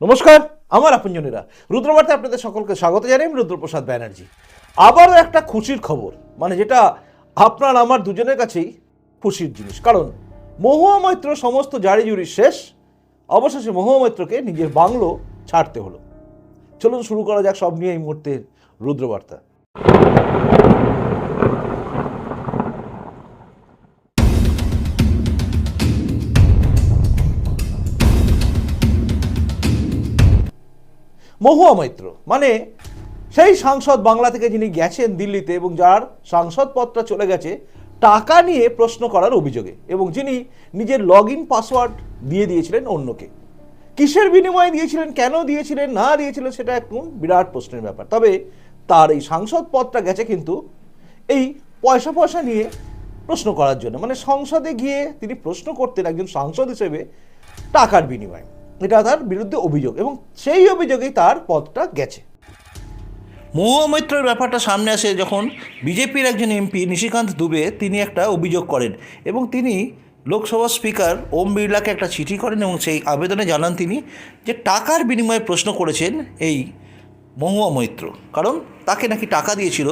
নমস্কার, আমার আপনজনেরা। রুদ্রবার্তে আপনাদের সকলকে স্বাগত জানাই, আমি রুদ্রপ্রসাদ ব্যানার্জি। আবারও একটা খুশির খবর মানে যেটা আপনার আমার দুজনের কাছেই খুশির জিনিস। কারণ মহুয়া মৈত্র সমস্ত জারি জুরি শেষ, অবশেষে মহুয়া মৈত্রকে নিজের বাংলো ছাড়তে হলো। চলুন শুরু করা যাক সব নিয়ে এই মুহূর্তের রুদ্রবার্তা। মহুয়া মৈত্র। মানে সেই সাংসদ বাংলা থেকে যিনি গেছেন দিল্লিতে এবং যার সাংসদ পদটা চলে গেছে, টাকা নিয়ে প্রশ্ন করার অভিযোগে এবং যিনি নিজের লগ ইন পাসওয়ার্ড দিয়ে দিয়েছিলেন অন্যকে। কিসের বিনিময়ে দিয়েছিলেন, কেন দিয়েছিলেন, না দিয়েছিলেন, সেটা একটু বিরাট প্রশ্নের ব্যাপার। তবে তার এই সাংসদ পদটা গেছে কিন্তু এই পয়সা পয়সা নিয়ে প্রশ্ন করার জন্য। মানে সংসদে গিয়ে তিনি প্রশ্ন করতেন একজন সাংসদ হিসেবে টাকার বিনিময়ে। এটা তার বিরুদ্ধে অভিযোগ এবং সেই অভিযোগেই তার পদটা গেছে। মহুয়া মৈত্রের ব্যাপারটা সামনে আসে যখন বিজেপির একজন এমপি নিশিকান্ত দুবে তিনি একটা অভিযোগ করেন এবং তিনি লোকসভা স্পিকার ওম বিড়লাকে একটা চিঠি করেন এবং সেই আবেদনে জানান তিনি যে টাকার বিনিময়ে প্রশ্ন করেছেন এই মহুয়া মৈত্র। কারণ তাকে নাকি টাকা দিয়েছিল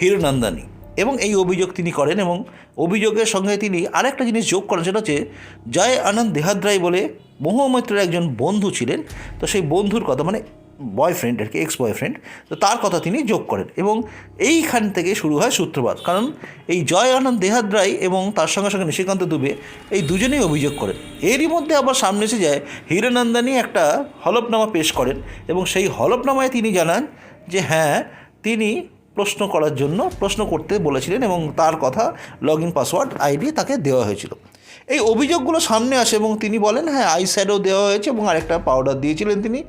হিরনন্দানি এবং এই অভিযোগ তিনি করেন এবং অভিযোগের সঙ্গে তিনি আরেকটা জিনিস যোগ করেন, সেটা হচ্ছে জয় আনন্দ দেহাদ্রাই বলে মহামৈত্রের একজন বন্ধু ছিলেন। তো সেই বন্ধুর কথা মানে বয়ফ্রেন্ড আর কি এক্স বয়ফ্রেন্ড তো তার কথা তিনি যোগ করেন এবং এইখান থেকে শুরু হয় সূত্রপাত। কারণ এই জয় আনন্দ দেহাদ্রাই এবং তার সঙ্গে সঙ্গে নিশিকান্ত দুবে এই দুজনেই অভিযোগ করেন। এরই মধ্যে আবার সামনে এসে যায় হিরানন্দানি একটা হলফনামা পেশ করেন এবং সেই হলফনামায় তিনি জানান যে হ্যাঁ তিনি প্রশ্ন করার জন্য প্রশ্ন করতে বলেছিলেন এবং তার কথা লগ ইন পাসওয়ার্ড আইডি তাকে দেওয়া হয়েছিল। এই অভিযোগগুলো সামনে আসে এবং তিনি বলেন হ্যাঁ আই শ্যাডো দেওয়া হয়েছে এবং আরেকটা পাউডার দিয়েছিলেন তিনি।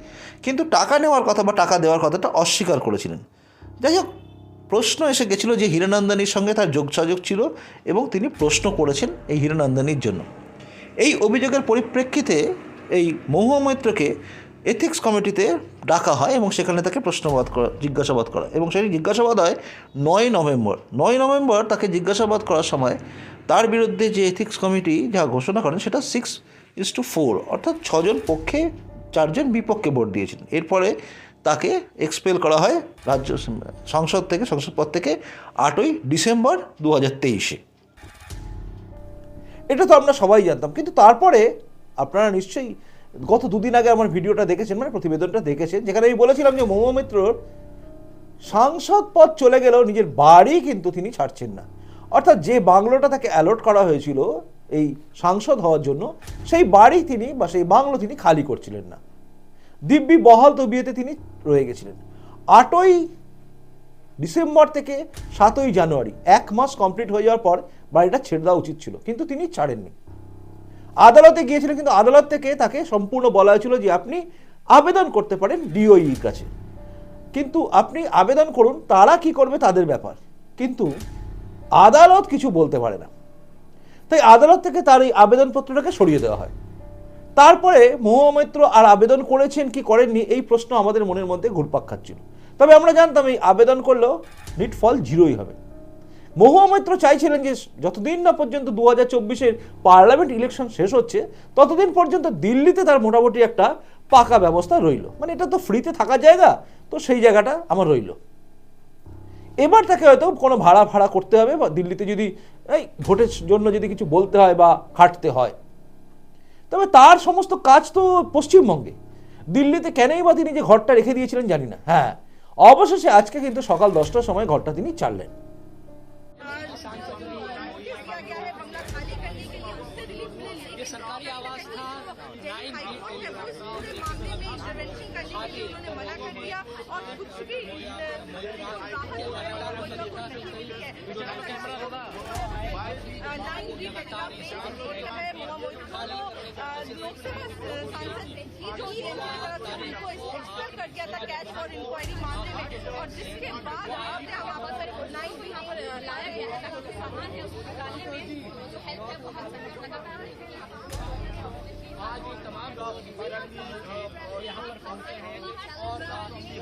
কিন্তু টাকা নেওয়ার কথা বা টাকা দেওয়ার কথাটা অস্বীকার করেছিলেন। যাই হোক, প্রশ্ন এসে গেছিল যে হিরনন্দানির সঙ্গে তার যোগসাযোগ ছিল এবং তিনি প্রশ্ন করেছেন এই হিরনন্দানির জন্য। এই অভিযোগের পরিপ্রেক্ষিতে এই মহুয়া মৈত্রকে এথিক্স কমিটিতে ডাকা হয় এবং সেখানে তাকে প্রশ্নবাদ করা, জিজ্ঞাসাবাদ করা। এবং সেই জিজ্ঞাসাবাদ হয় নয় নভেম্বর। নয় নভেম্বর তাকে জিজ্ঞাসাবাদ করার সময় তার বিরুদ্ধে যে এথিক্স কমিটি যা ঘোষণা করেন সেটা সিক্স ইস টু ফোর অর্থাৎ ছজন পক্ষে, চারজন বিপক্ষে ভোট দিয়েছেন। এরপরে তাকে এক্সপেল করা হয় রাজ্য সংসদ থেকে, সংসদ পদ থেকে আটই ডিসেম্বর দু হাজার তেইশে। এটা তো আমরা সবাই জানতাম, কিন্তু তারপরে আপনারা নিশ্চয়ই গত দুদিন আগে আমার ভিডিওটা দেখেছেন মানে প্রতিবেদনটা দেখেছেন, যেখানে আমি বলেছিলাম যে মৌম মিত্রর সাংসদ পদ চলে গেলেও নিজের বাড়ি কিন্তু তিনি ছাড়ছেন না। অর্থাৎ যে বাংলোটা তাকে অ্যালট করা হয়েছিল এই সাংসদ হওয়ার জন্য, সেই বাড়ি তিনি বা সেই বাংলো তিনি খালি করছিলেন না। দিব্যি বহাল তবিয়েতে তিনি রয়ে গেছিলেন। আটই ডিসেম্বর থেকে সাতই জানুয়ারি, এক মাস কমপ্লিট হয়ে যাওয়ার পর বাড়িটা ছেড়ে দেওয়া উচিত ছিল, কিন্তু তিনি ছাড়েননি। আদালতে গিয়েছিলেন কিন্তু আদালত থেকে তাকে সম্পূর্ণ বলা হয়েছিল যে আপনি আবেদন করতে পারেন ডিওইর কাছে। কিন্তু আপনি আবেদন করুন, তারা কি করবে তাদের ব্যাপার। কিন্তু আদালত কিছু বলতে পারে না। তাই আদালত থেকে তার এই আবেদনপত্রটাকে সরিয়ে দেওয়া হয়। তারপরে মহামৈত্র আর আবেদন করেছেন, কি করেননি, এই প্রশ্ন আমাদের মনের মধ্যে ঘুরপাক খাচ্ছিল। তবে আমরা জানতাম এই আবেদন করলেও নিট ফল জিরোই হবে। মহুয়া মৈত্র চাইছিলেন যে যতদিন না পর্যন্ত দু হাজার চব্বিশের পার্লামেন্ট ইলেকশন শেষ হচ্ছে, ততদিন পর্যন্ত দিল্লিতে তার মোটামুটি একটা পাকা ব্যবস্থা রইল। মানে এটা তো ফ্রিতে থাকার জায়গা, তো সেই জায়গাটা আমার রইল। এবার তাকে হয়তো কোনো ভাড়া ভাড়া করতে হবে, বা দিল্লিতে যদি, এই ভোটের জন্য যদি কিছু বলতে হয় বা খাটতে হয়। তবে তার সমস্ত কাজ তো পশ্চিমবঙ্গে। দিল্লিতে কেনই বা তিনি যে ঘরটা রেখে দিয়েছিলেন জানি না। হ্যাঁ অবশেষে আজকে কিন্তু সকাল দশটার সময় ঘরটা তিনি ছাড়লেন। लिए उन्होंने मना कर दिया और कुछ भी लाइन भी है। लोकसभा सांसद ने जो केंद्र की तरफ़ से उनको कर दिया था कैच फॉर इंक्वायरी मामले में। और जिसके बाद लाइन को यहाँ पर लाया गया है। ताकि सामान है उसको निकालने में जो हेल्प है वो हम सभी लगा आज ये तमाम यहाँ पर पहुँचे हैं और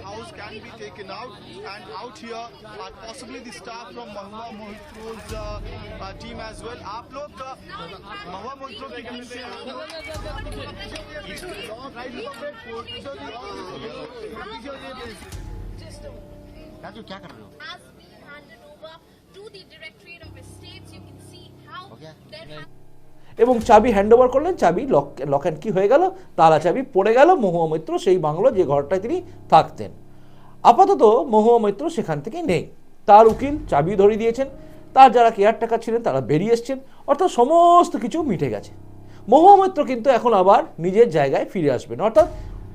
house those can be taken out. And out here are possibly the staff from Mahua Mohitro's uh, uh, team as well. आप लोग uh, Mahua Mohitro की टीम से. राजू क्या कर रहे हो Has been handed over to the Directorate of Estates. You can see how Okay. there has এবং চাবি হ্যান্ড ওভার করলেন, চাবি লক লক অ্যান্ড কি হয়ে গেল, তালা চাবি পড়ে গেল, মহুয়া মৈত্র সেই বাংলো যে ঘরটায় তিনি থাকতেন। আপাতত মহুয়া মৈত্র সেখান থেকে নেই। তার উকিল চাবি ধরিয়ে দিয়েছেন, তার যারা কেয়ার টাকা ছিলেন তারা বেরিয়ে এসছেন, অর্থাৎ সমস্ত কিছু মিটে গেছে। মহুয়া মৈত্র কিন্তু এখন আবার নিজের জায়গায় ফিরে আসবেন, অর্থাৎ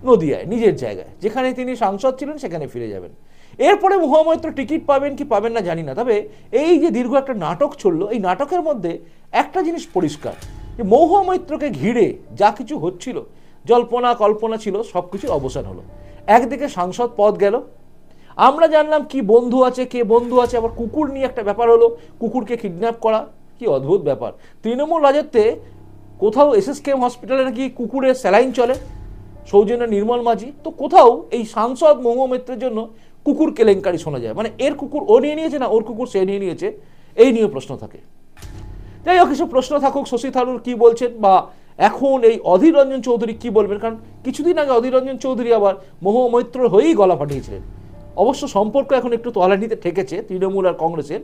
নদিয়ায়, নিজের জায়গায়। যেখানে তিনি সাংসদ ছিলেন, সেখানে ফিরে যাবেন। এরপরে মহুয়া মৈত্র টিকিট পাবেন কি পাবেন না জানি না। তবে এই যে দীর্ঘ একটা নাটক চলল, এই নাটকের মধ্যে একটা জিনিস পরিষ্কার, যে মহুয়ামৈত্রকে ঘিরে যা কিছু হচ্ছিল, জল্পনা, কল্পনা ছিল, সব কিছুর অবসান হলো। একদিকে সাংসদ পদ গেল, আমরা জানলাম কি বন্ধু আছে, কে বন্ধু আছে, আবার কুকুর নিয়ে একটা ব্যাপার হলো, কুকুরকে কিডন্যাপ করা, কি অদ্ভুত ব্যাপার। তৃণমূল রাজত্বে কোথাও এস এস এসএসকেএম হসপিটালে নাকি কুকুরের স্যালাইন চলে, সৌজন্য নির্মল মাঝি, তো কোথাও এই সাংসদ মহুয়ামৈত্রের জন্য কুকুর কেলেঙ্কারি শোনা যায়। মানে এর কুকুর ও নিয়ে নিয়েছে না ওর কুকুর সে নিয়ে নিয়েছে? এই নিয়ে প্রশ্ন থাকে। যাই হোক, এসব প্রশ্ন থাকুক, শশী থারুর কী বলছেন বা এখন এই অধীর রঞ্জন চৌধুরী কি বলবেন? কারণ কিছুদিন আগে অধীর রঞ্জন চৌধুরী আবার মহুয়া মৈত্রর হয়েই গলা ফাটিয়েছিলেন। অবশ্য সম্পর্ক এখন একটু তলানিতে ঠেকেছে, তৃণমূল আর কংগ্রেসের।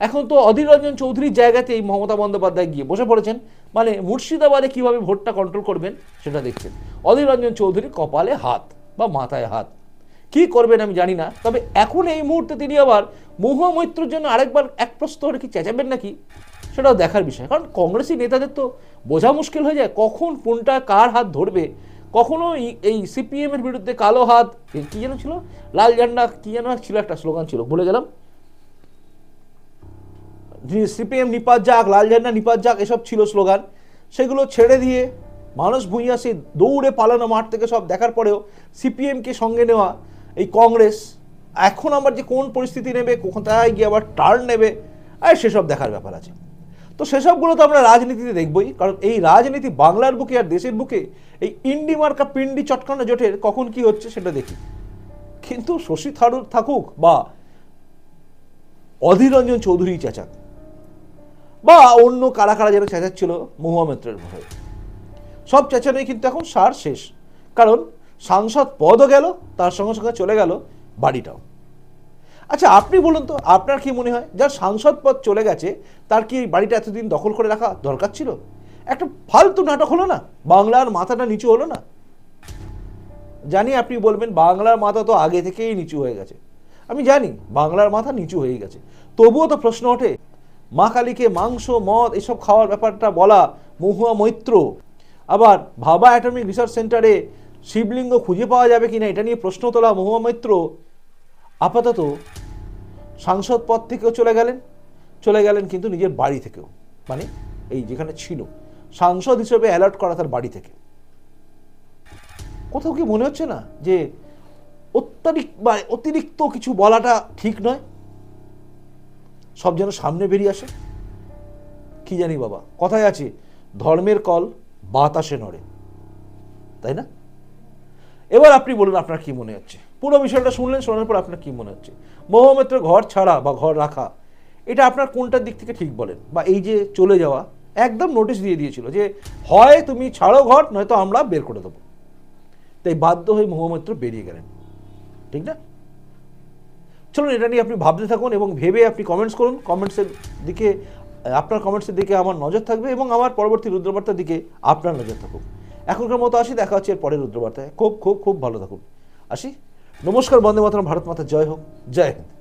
এখন তো অধীর রঞ্জন চৌধুরীর জায়গাতে এই মমতা বন্দ্যোপাধ্যায় গিয়ে বসে পড়েছেন। মানে মুর্শিদাবাদে কীভাবে ভোটটা কন্ট্রোল করবেন, সেটা দেখছেন। অধীর রঞ্জন চৌধুরী কপালে হাত বা মাথায় হাত। কি করবেন আমি জানি না। তবে এখন এই মুহূর্তে তিনি আবার মহুয়া জন্য আরেকবার এক প্রশ্ন করে কি চেঁচাবেন নাকি? সেটাও দেখার বিষয়। কারণ কংগ্রেসি নেতাদের তো বোঝা মুশকিল হয়ে যায় কখন কোনটা কার হাত ধরবে। কখনো এই- এই সিপিএম এর বিরুদ্ধে কালো হাত কি যেন ছিল? লাল ঝান্ডা, কি যেন ছিল, একটা স্লোগান ছিল, ভুলে গেলাম। সিপিএম নিপাত যাক, লাল ঝান্ডা নিপাত যাক, এসব ছিল স্লোগান। সেগুলো ছেড়ে দিয়ে মানুষ ভূঁইয়া সে দৌড়ে পালানো মাঠ থেকে সব দেখার পরেও সিপিএমকে সঙ্গে নেওয়া এই কংগ্রেস, এখন আবার যে কোন পরিস্থিতি নেবে, কোথায় গিয়ে আবার টার্ন নেবে আর সেসব দেখার ব্যাপার আছে। তো সেসবগুলো তো আমরা রাজনীতিতে দেখবই, কারণ এই রাজনীতি বাংলার বুকে আর দেশের বুকে, এই ইন্ডি মার্কা পিন্ডি চটকানো জোটের কখন কি হচ্ছে সেটা দেখি। কিন্তু শশী থারুর থাকুক বা অধীর রঞ্জন চৌধুরী চেঁচাক, বা অন্য কারা কারা যেন চেঁচাচ্ছিল, মহুয়া মৈত্রের ভয়ে। সব চেঁচানোই কিন্তু এখন সার শেষ। কারণ সাংসদ পদও গেল, তার সঙ্গে সঙ্গে চলে গেল বাড়িটাও। আচ্ছা আপনি বলুন তো, আপনার কি মনে হয়, যার সাংসদ পদ চলে গেছে, তার কি বাড়িটা এতদিন দখল করে রাখা দরকার ছিল? একটা ফালতু নাটক হলো না? বাংলার মাথাটা নিচু হলো না? জানি আপনি বলবেন, বাংলার মাথা তো আগে থেকেই নিচু হয়ে গেছে। আমি জানি, বাংলার মাথা নিচু হয়ে গেছে। তবুও তো প্রশ্ন ওঠে, মা কালীকে মাংস, মদ, এসব খাওয়ার ব্যাপারটা বলা মহুয়া মৈত্র। আবার ভাবা অ্যাটমিক রিসার্চ সেন্টারে শিবলিঙ্গ খুঁজে পাওয়া যাবে কিনা, এটা নিয়ে প্রশ্ন তোলা মহুয়া আপাতত সাংসদ পদ থেকেও চলে গেলেন চলে গেলেন কিন্তু নিজের বাড়ি থেকেও মানে এই যেখানে ছিল। সাংসদ হিসেবে অ্যালার্ট করা তার বাড়ি থেকে। কোথাও কি মনে হচ্ছে না যে অত্যাধিক বা অতিরিক্ত কিছু বলাটা ঠিক নয়? সব যেন সামনে বেরিয়ে আসে। কি জানি বাবা, কথায় আছে, ধর্মের কল বাতাসে নড়ে। তাই না? এবার আপনি বলুন, আপনার কি মনে হচ্ছে? পুরো বিষয়টা শুনলেন, শোনার পর আপনার কি মনে হচ্ছে? মহামেত্র ঘর ছাড়া বা ঘর রাখা, এটা আপনার কোনটার দিক থেকে ঠিক বলেন? বা এই যে চলে যাওয়া, একদম নোটিশ দিয়ে দিয়েছিল যে, হয় তুমি ছাড়ো ঘর, নয়তো আমরা বের করে দেবো। তাই বাধ্য হয়ে মহামিত্র বেরিয়ে গেলেন। ঠিক না? চলুন, এটা নিয়ে আপনি ভাবতে থাকুন এবং ভেবে আপনি কমেন্টস করুন। কমেন্টসের দিকে, আপনার কমেন্টসের দিকে আমার নজর থাকবে এবং আমার পরবর্তী রুদ্রবার্তার দিকে আপনার নজর থাকুক। এখনকার মতো আসি, দেখা হচ্ছে এর পরের রুদ্রবার্তায়। খুব খুব খুব ভালো থাকুন। আসি। নমস্কার, বন্দে মাতরম, ভারত মাতা, জয় হোক। জয় হিন্দ।